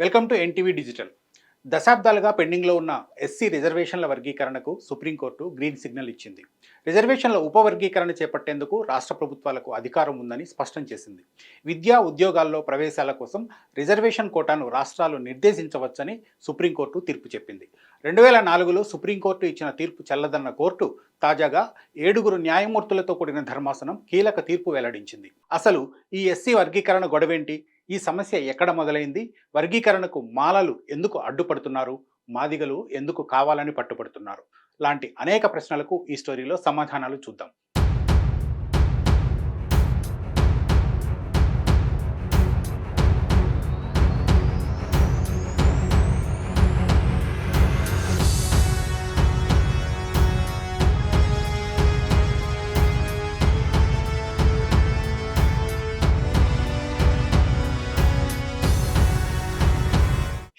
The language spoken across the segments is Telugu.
Welcome to NTV digital. దశాబ్దాలుగా పెండింగ్లో ఉన్న ఎస్సీ రిజర్వేషన్ల వర్గీకరణకు సుప్రీంకోర్టు గ్రీన్ సిగ్నల్ ఇచ్చింది. రిజర్వేషన్ల ఉపవర్గీకరణ చేపట్టేందుకు రాష్ట్ర ప్రభుత్వాలకు అధికారం ఉందని స్పష్టం చేసింది. విద్యా ఉద్యోగాల్లో ప్రవేశాల కోసం రిజర్వేషన్ కోటాను రాష్ట్రాలు నిర్దేశించవచ్చని సుప్రీంకోర్టు తీర్పు చెప్పింది. రెండు వేల నాలుగులో సుప్రీంకోర్టు ఇచ్చిన తీర్పు చెల్లదన్న కోర్టు తాజాగా ఏడుగురు న్యాయమూర్తులతో కూడిన ధర్మాసనం కీలక తీర్పు వెల్లడించింది. అసలు ఈ ఎస్సీ వర్గీకరణ గొడవేంటి? ఈ సమస్య ఎక్కడ మొదలైంది? వర్గీకరణకు మాలలు ఎందుకు అడ్డుపడుతున్నారు? మాదిగలు ఎందుకు కావాలని పట్టుపడుతున్నారు? లాంటి అనేక ప్రశ్నలకు ఈ స్టోరీలో సమాధానాలు చూద్దాం.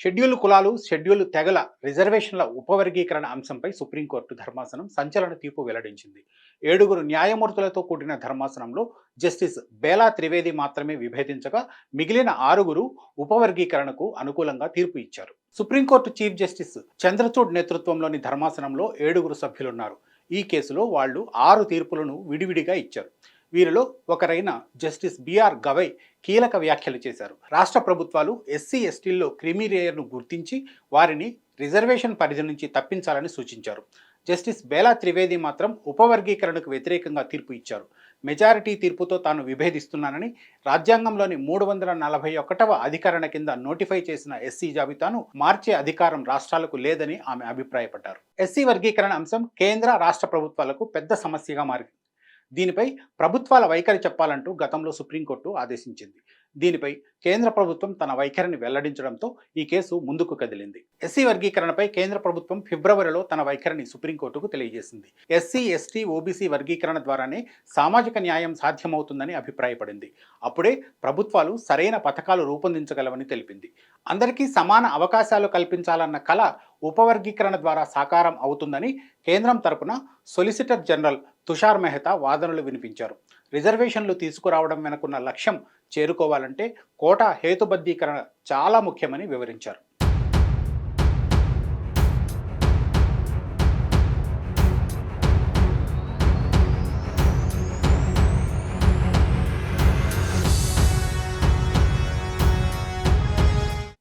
షెడ్యూల్ కులాలు షెడ్యూల్ తెగల రిజర్వేషన్ల ఉపవర్గీకరణ అంశంపై సుప్రీంకోర్టు ధర్మాసనం సంచలన తీర్పు వెల్లడించింది. ఏడుగురు న్యాయమూర్తులతో కూడిన ధర్మాసనంలో జస్టిస్ బేలా త్రివేది మాత్రమే విభేదించగా మిగిలిన ఆరుగురు ఉపవర్గీకరణకు అనుకూలంగా తీర్పు ఇచ్చారు. సుప్రీంకోర్టు చీఫ్ జస్టిస్ చంద్రచూడ్ నేతృత్వంలోని ధర్మాసనంలో ఏడుగురు సభ్యులున్నారు. ఈ కేసులో వాళ్ళు ఆరు తీర్పులను విడివిడిగా ఇచ్చారు. వీరిలో ఒకరైన జస్టిస్ బిఆర్ గవై కీలక వ్యాఖ్యలు చేశారు. రాష్ట్ర ప్రభుత్వాలు ఎస్సీ ఎస్టీల్లో క్రిమిలేయర్ను గుర్తించి వారిని రిజర్వేషన్ పరిధి నుంచి తప్పించాలని సూచించారు. జస్టిస్ బేలా త్రివేది మాత్రం ఉపవర్గీకరణకు వ్యతిరేకంగా తీర్పు ఇచ్చారు. మెజారిటీ తీర్పుతో తాను విభేదిస్తున్నానని రాజ్యాంగంలోని మూడు వందల నలభై ఒకటవ అధికరణ కింద నోటిఫై చేసిన ఎస్సీ జాబితాను మార్చే అధికారం రాష్ట్రాలకు లేదని ఆమె అభిప్రాయపడ్డారు. ఎస్సీ వర్గీకరణ అంశం కేంద్ర రాష్ట్ర ప్రభుత్వాలకు పెద్ద సమస్యగా మారింది దీనిపై ప్రభుత్వాల వైఖరి చెప్పాలంటూ గతంలో సుప్రీంకోర్టు ఆదేశించింది. దీనిపై కేంద్ర ప్రభుత్వం తన వైఖరిని వెల్లడించడంతో ఈ కేసు ముందుకు కదిలింది. ఎస్సీ వర్గీకరణపై కేంద్ర ప్రభుత్వం ఫిబ్రవరిలో తన వైఖరిని సుప్రీంకోర్టుకు తెలియజేసింది. ఎస్సీ ఎస్టీ ఓబీసీ వర్గీకరణ ద్వారానే సామాజిక న్యాయం సాధ్యమవుతుందని అభిప్రాయపడింది. అప్పుడే ప్రభుత్వాలు సరైన పథకాలు రూపొందించగలవని తెలిపింది. అందరికీ సమాన అవకాశాలు కల్పించాలన్న కళ ఉపవర్గీకరణ ద్వారా సాకారం అవుతుందని కేంద్రం తరపున సొలిసిటర్ జనరల్ తుషార్ మెహతా వాదనలు వినిపించారు. రిజర్వేషన్లు తీసుకురావడం వెనుకున్న లక్ష్యం చేరుకోవాలంటే కోటా హేతుబద్ధీకరణ చాలా ముఖ్యమని వివరించారు.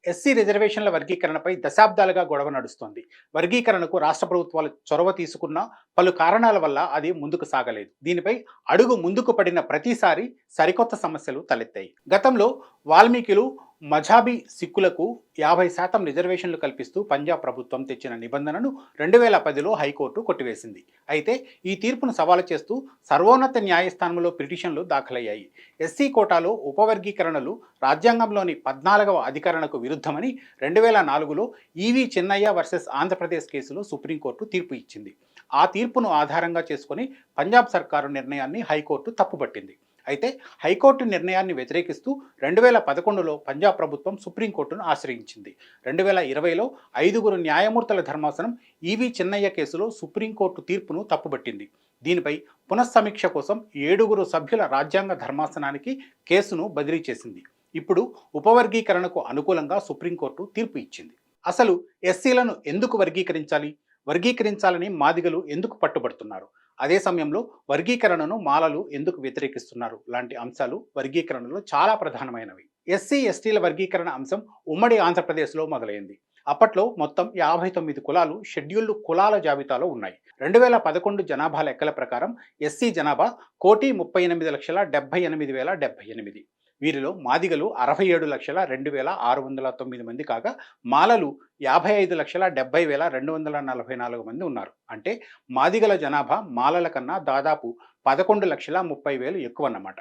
ఎస్సీ రిజర్వేషన్ల వర్గీకరణపై దశాబ్దాలుగా గొడవ నడుస్తోంది. వర్గీకరణకు రాష్ట్ర ప్రభుత్వాలు చొరవ తీసుకున్న పలు కారణాల వల్ల అది ముందుకు సాగలేదు. దీనిపై అడుగు ముందుకు పడిన ప్రతిసారి సరికొత్త సమస్యలు తలెత్తాయి. గతంలో వాల్మీకిలు మజాబీ సిక్కులకు యాభై శాతం రిజర్వేషన్లు కల్పిస్తూ పంజాబ్ ప్రభుత్వం తెచ్చిన నిబంధనను రెండు వేల పదిలో హైకోర్టు కొట్టివేసింది. అయితే ఈ తీర్పును సవాలు చేస్తూ సర్వోన్నత న్యాయస్థానంలో పిటిషన్లు దాఖలయ్యాయి. ఎస్సీ కోటాలో ఉపవర్గీకరణలు రాజ్యాంగంలోని పద్నాలుగవ అధికరణకు విరుద్ధమని రెండు వేల నాలుగులో ఈవీ చిన్నయ్య వర్సెస్ ఆంధ్రప్రదేశ్ కేసులో సుప్రీంకోర్టు తీర్పు ఇచ్చింది. ఆ తీర్పును ఆధారంగా చేసుకుని పంజాబ్ సర్కారు నిర్ణయాన్ని హైకోర్టు తప్పుపట్టింది. అయితే హైకోర్టు నిర్ణయాన్ని వ్యతిరేకిస్తూ రెండు వేల పదకొండులో పంజాబ్ ప్రభుత్వం సుప్రీంకోర్టును ఆశ్రయించింది. రెండు వేల ఇరవైలో ఐదుగురు న్యాయమూర్తుల ధర్మాసనం ఈవీ చిన్నయ్య కేసులో సుప్రీంకోర్టు తీర్పును తప్పుబట్టింది. దీనిపై పునఃసమీక్ష కోసం ఏడుగురు సభ్యుల రాజ్యాంగ ధర్మాసనానికి కేసును బదిలీ చేసింది. ఇప్పుడు ఉపవర్గీకరణకు అనుకూలంగా సుప్రీంకోర్టు తీర్పు ఇచ్చింది. అసలు ఎస్సీలను ఎందుకు వర్గీకరించాలి? వర్గీకరించాలని మాదిగలు ఎందుకు పట్టుబడుతున్నారు? అదే సమయంలో వర్గీకరణను మాలలు ఎందుకు వ్యతిరేకిస్తున్నారు? లాంటి అంశాలు వర్గీకరణలో చాలా ప్రధానమైనవి. ఎస్సీ ఎస్టీల వర్గీకరణ అంశం ఉమ్మడి ఆంధ్రప్రదేశ్లో మొదలైంది. అప్పట్లో మొత్తం యాభై తొమ్మిది కులాలు షెడ్యూల్డ్ కులాల జాబితాలో ఉన్నాయి. రెండు వేల పదకొండు జనాభా లెక్కల ప్రకారం ఎస్సీ జనాభా కోటి ముప్పై ఎనిమిది లక్షల డెబ్బై ఎనిమిది వేల డెబ్బై ఎనిమిది. వీరిలో మాదిగలు అరవై ఏడు లక్షల రెండు వేల ఆరు వందల తొమ్మిది మంది కాగా మాలలు యాభై ఐదు లక్షల డెబ్బై వేల రెండు వందల నలభై నాలుగు మంది ఉన్నారు. అంటే మాదిగల జనాభా మాలల కన్నా దాదాపు పదకొండు లక్షల ముప్పై వేలు ఎక్కువ అన్నమాట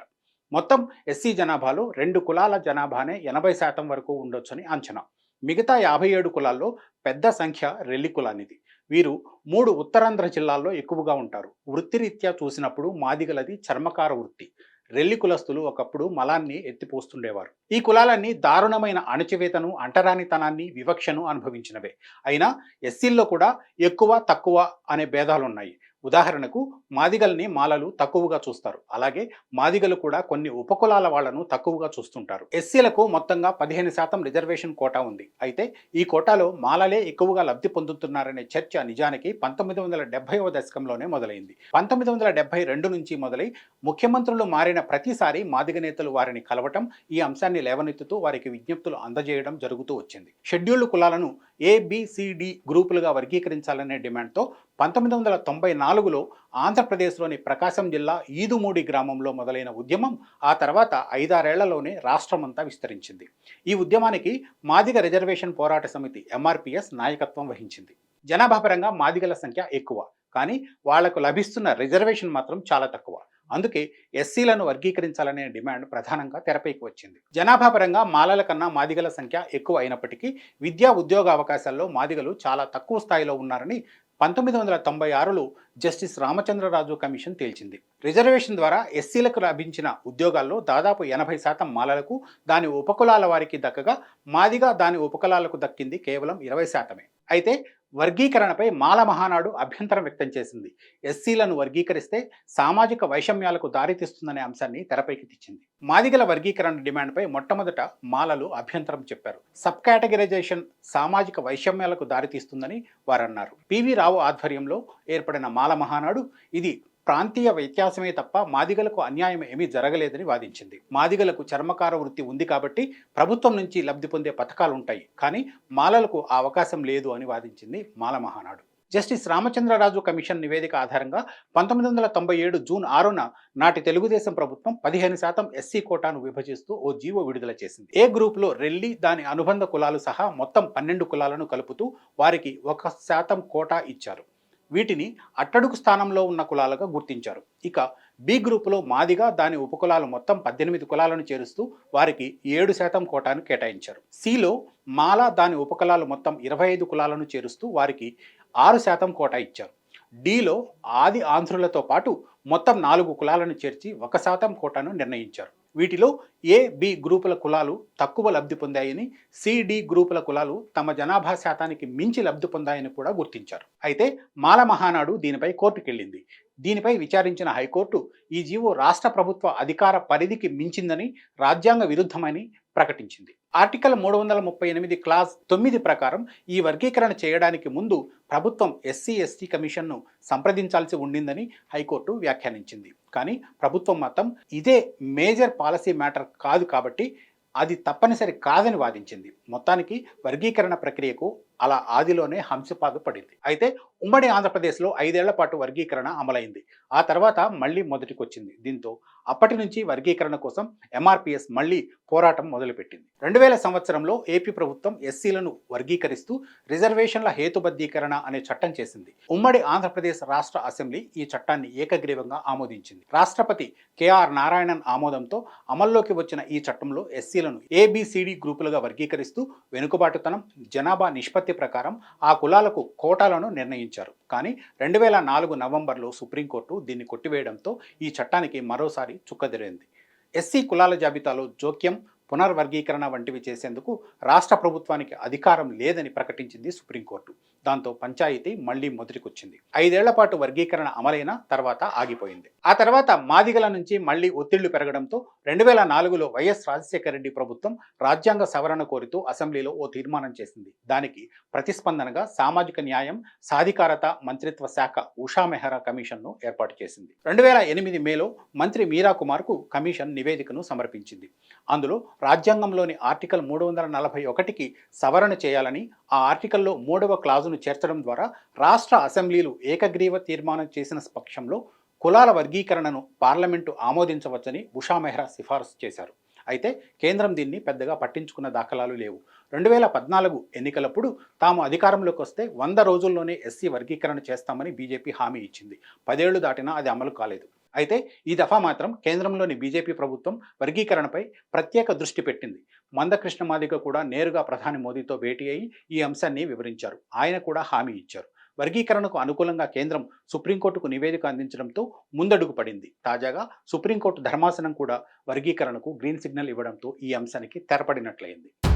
మొత్తం ఎస్సీ జనాభాలో రెండు కులాల జనాభానే ఎనభై శాతం వరకు ఉండొచ్చని అంచనా. మిగతా యాభై ఏడు కులాల్లో పెద్ద సంఖ్య రెల్లి కులానిది. వీరు మూడు ఉత్తరాంధ్ర జిల్లాల్లో ఎక్కువగా ఉంటారు. వృత్తిరీత్యా చూసినప్పుడు మాదిగలది చర్మకార వృత్తి. రెల్లి కులస్తులు ఒకప్పుడు మలాన్ని ఎత్తిపోస్తుండేవారు ఈ కులాలన్నీ దారుణమైన అణచివేతను అంటరానితనాన్ని వివక్షను అనుభవించినవే. అయినా ఎస్సీల్లో కూడా ఎక్కువ తక్కువ అనే భేదాలున్నాయి. ఉదాహరణకు మాదిగల్ని మాలలు తక్కువగా చూస్తారు. అలాగే మాదిగలు కూడా కొన్ని ఉపకులాల వాళ్ళను తక్కువగా చూస్తుంటారు. ఎస్సీలకు మొత్తంగా పదిహేను శాతం రిజర్వేషన్ కోటా ఉంది. అయితే ఈ కోటాలో మాలలే ఎక్కువగా లబ్ధి పొందుతున్నారనే చర్చ నిజానికి పంతొమ్మిది వందల డెబ్బైవ దశకంలోనే మొదలైంది. పంతొమ్మిది వందల డెబ్బై రెండు నుంచి మొదలై ముఖ్యమంత్రులు మారిన ప్రతిసారి మాదిగ నేతలు వారిని కలవటం ఈ అంశాన్ని లేవనెత్తుతూ వారికి విజ్ఞప్తులు అందజేయడం జరుగుతూ వచ్చింది. షెడ్యూల్డ్ కులాలను ఏబిసిడి గ్రూపులుగా వర్గీకరించాలనే డిమాండ్తో పంతొమ్మిది వందల తొంభై నాలుగులో ఆంధ్రప్రదేశ్లోని ప్రకాశం జిల్లా ఈదుమూడి గ్రామంలో మొదలైన ఉద్యమం ఆ తర్వాత ఐదారేళ్ళలోనే రాష్ట్రమంతా విస్తరించింది. ఈ ఉద్యమానికి మాదిగ రిజర్వేషన్ పోరాట సమితి ఎంఆర్పిఎస్ నాయకత్వం వహించింది. జనాభా పరంగా మాదిగల సంఖ్య ఎక్కువ కానీ వాళ్ళకు లభిస్తున్న రిజర్వేషన్ మాత్రం చాలా తక్కువ. అందుకే ఎస్సీలను వర్గీకరించాలనే డిమాండ్ ప్రధానంగా తెరపైకి వచ్చింది. జనాభా పరంగా మాలల కన్నా మాదిగల సంఖ్య ఎక్కువ అయినప్పటికీ విద్యా ఉద్యోగ అవకాశాల్లో మాదిగలు చాలా తక్కువ స్థాయిలో ఉన్నారని పంతొమ్మిది వందల తొంభై ఆరులో జస్టిస్ రామచంద్రరాజు కమిషన్ తేల్చింది. రిజర్వేషన్ ద్వారా ఎస్సీలకు లభించిన ఉద్యోగాల్లో దాదాపు ఎనభై శాతం మాలలకు దాని ఉపకులాల వారికి దక్కగా మాదిగా దాని ఉపకులాలకు దక్కింది కేవలం ఇరవై శాతమే. అయితే వర్గీకరణపై మాల మహానాడు అభ్యంతరం వ్యక్తం చేసింది. ఎస్సీలను వర్గీకరిస్తే సామాజిక వైషమ్యాలకు దారితీస్తుందనే అంశాన్ని తెరపైకి తెచ్చింది. మాదిగల వర్గీకరణ డిమాండ్పై మొట్టమొదట మాలలు అభ్యంతరం చెప్పారు. సబ్ కేటగిరైజేషన్ సామాజిక వైషమ్యాలకు దారితీస్తుందని వారన్నారు. పివి రావు ఆధ్వర్యంలో ఏర్పడిన మాల మహానాడు ఇది ప్రాంతీయ వ్యత్యాసమే తప్ప మాదిగలకు అన్యాయం ఏమీ జరగలేదని వాదించింది. మాదిగలకు చర్మకార వృత్తి ఉంది కాబట్టి ప్రభుత్వం నుంచి లబ్ధి పొందే పథకాలు ఉంటాయి. కానీ మాలలకు ఆ అవకాశం లేదు అని వాదించింది మాల మహానాడు. జస్టిస్ రామచంద్రరాజు కమిషన్ నివేదిక ఆధారంగా పంతొమ్మిది వందల తొంభై ఏడు జూన్ ఆరున నాటి తెలుగుదేశం ప్రభుత్వం పదిహేను శాతం ఎస్సీ కోటాను విభజిస్తూ ఓ జీవో విడుదల చేసింది. ఏ గ్రూప్లో రెల్లి దాని అనుబంధ కులాలు సహా మొత్తం పన్నెండు కులాలను కలుపుతూ వారికి ఒక శాతం కోటా ఇచ్చారు. వీటిని అట్టడుగు స్థానంలో ఉన్న కులాలుగా గుర్తించారు. ఇక బి గ్రూపులో మాదిగా దాని ఉపకులాలు మొత్తం పద్దెనిమిది కులాలను చేరుస్తూ వారికి ఏడు శాతం కోటాను కేటాయించారు. సిలో మాల దాని ఉపకులాలు మొత్తం ఇరవై ఐదు కులాలను చేరుస్తూ వారికి ఆరు శాతం కోటా ఇచ్చారు. డిలో ఆది ఆంధ్రులతో పాటు మొత్తం నాలుగు కులాలను చేర్చి ఒక శాతం కోటాను నిర్ణయించారు. వీటిలో ఏ బి గ్రూపుల కులాలు తక్కువ లబ్ధి పొందాయని సిడి గ్రూపుల కులాలు తమ జనాభా శాతానికి మించి లబ్ధి పొందాయని కూడా గుర్తించారు. అయితే మాల మహానాడు దీనిపై కోర్టుకెళ్ళింది. దీనిపై విచారించిన హైకోర్టు ఈ జీవో రాష్ట్ర ప్రభుత్వ అధికార పరిధికి మించిందని రాజ్యాంగ విరుద్ధమని ప్రకటించింది. ఆర్టికల్ మూడు వందల ముప్పై ఎనిమిది క్లాస్ తొమ్మిది ప్రకారం ఈ వర్గీకరణ చేయడానికి ముందు ప్రభుత్వం ఎస్సీ ఎస్టీ కమిషన్ను సంప్రదించాల్సి ఉండిందని హైకోర్టు వ్యాఖ్యానించింది. కానీ ప్రభుత్వం మాత్రం ఇదే మేజర్ పాలసీ మ్యాటర్ కాదు కాబట్టి అది తప్పనిసరి కాదని వాదించింది. మొత్తానికి వర్గీకరణ ప్రక్రియకు అలా ఆదిలోనే హంసపాత పడింది. అయితే ఉమ్మడి ఆంధ్రప్రదేశ్లో ఐదేళ్ళ పాటు వర్గీకరణ అమలైంది. ఆ తర్వాత మళ్ళీ మొదటికొచ్చింది. దీంతో అప్పటి నుంచి వర్గీకరణ కోసం ఎంఆర్పిఎస్ మళ్ళీ పోరాటం మొదలుపెట్టింది. రెండు వేల సంవత్సరంలో ఏపీ ప్రభుత్వం ఎస్సీలను వర్గీకరిస్తూ రిజర్వేషన్ల హేతుబద్ధీకరణ అనే చట్టం చేసింది. ఉమ్మడి ఆంధ్రప్రదేశ్ రాష్ట్ర అసెంబ్లీ ఈ చట్టాన్ని ఏకగ్రీవంగా ఆమోదించింది. రాష్ట్రపతి కెఆర్ నారాయణన్ ఆమోదంతో అమల్లోకి వచ్చిన ఈ చట్టంలో ఎస్సీలను ఏబిసిడి గ్రూపులుగా వర్గీకరిస్తూ వెనుకబాటుతనం జనాభా నిష్పత్తి ప్రకారం ఆ కులాలకు కోటాలను నిర్ణయించారు. కానీ రెండు వేల నాలుగు నవంబర్లో సుప్రీంకోర్టు దీన్ని కొట్టివేయడంతో ఈ చట్టానికి మరోసారి చుక్కదిరింది. ఎస్సీ కులాల జాబితాలో జోక్యం పునర్వర్గీకరణ వంటివి చేసేందుకు రాష్ట్ర ప్రభుత్వానికి అధికారం లేదని ప్రకటించింది సుప్రీంకోర్టు. దాంతో పంచాయతీ మళ్ళీ మొదటికొచ్చింది. ఐదేళ్ళ పాటు వర్గీకరణ అమలైన తర్వాత ఆగిపోయింది. ఆ తర్వాత మాదిగల నుంచి మళ్ళీ ఒత్తిళ్ళు పెరగడంతో రెండు వేల నాలుగులో వైఎస్ రాజశేఖర రెడ్డి ప్రభుత్వం రాజ్యాంగ సవరణ కోరుతూ అసెంబ్లీలో ఓ తీర్మానం చేసింది. దానికి ప్రతిస్పందనగా సామాజిక న్యాయం సాధికారత మంత్రిత్వ శాఖ ఉషా మెహరా కమిషన్ను ఏర్పాటు చేసింది. రెండు వేల ఎనిమిది మేలో మంత్రి మీరా కుమార్కు కమిషన్ నివేదికను సమర్పించింది. అందులో రాజ్యాంగంలోని ఆర్టికల్ మూడు వందల నలభై ఒకటికి సవరణ చేయాలని ఆ ఆర్టికల్లో మూడవ క్లాజును చేర్చడం ద్వారా రాష్ట్ర అసెంబ్లీలు ఏకగ్రీవ తీర్మానం చేసిన పక్షంలో కులాల వర్గీకరణను పార్లమెంటు ఆమోదించవచ్చని ఉషా మెహ్రా సిఫారసు చేశారు. అయితే కేంద్రం దీన్ని పెద్దగా పట్టించుకున్న దాఖలాలు లేవు. రెండు వేల పద్నాలుగు ఎన్నికలప్పుడు తాము అధికారంలోకి వస్తే వంద రోజుల్లోనే ఎస్సీ వర్గీకరణ చేస్తామని బీజేపీ హామీ ఇచ్చింది. పదేళ్ళు దాటినా అది అమలు కాలేదు. అయితే ఈ దఫా మాత్రం కేంద్రంలోని బీజేపీ ప్రభుత్వం వర్గీకరణపై ప్రత్యేక దృష్టి పెట్టింది. మందకృష్ణ మాదిగ కూడా నేరుగా ప్రధాని మోదీతో భేటీ అయి ఈ అంశాన్ని వివరించారు. ఆయన కూడా హామీ ఇచ్చారు. వర్గీకరణకు అనుకూలంగా కేంద్రం సుప్రీంకోర్టుకు నివేదిక అందించడంతో ముందడుగు పడింది. తాజాగా సుప్రీంకోర్టు ధర్మాసనం కూడా వర్గీకరణకు గ్రీన్ సిగ్నల్ ఇవ్వడంతో ఈ అంశానికి తెరపడినట్లయింది.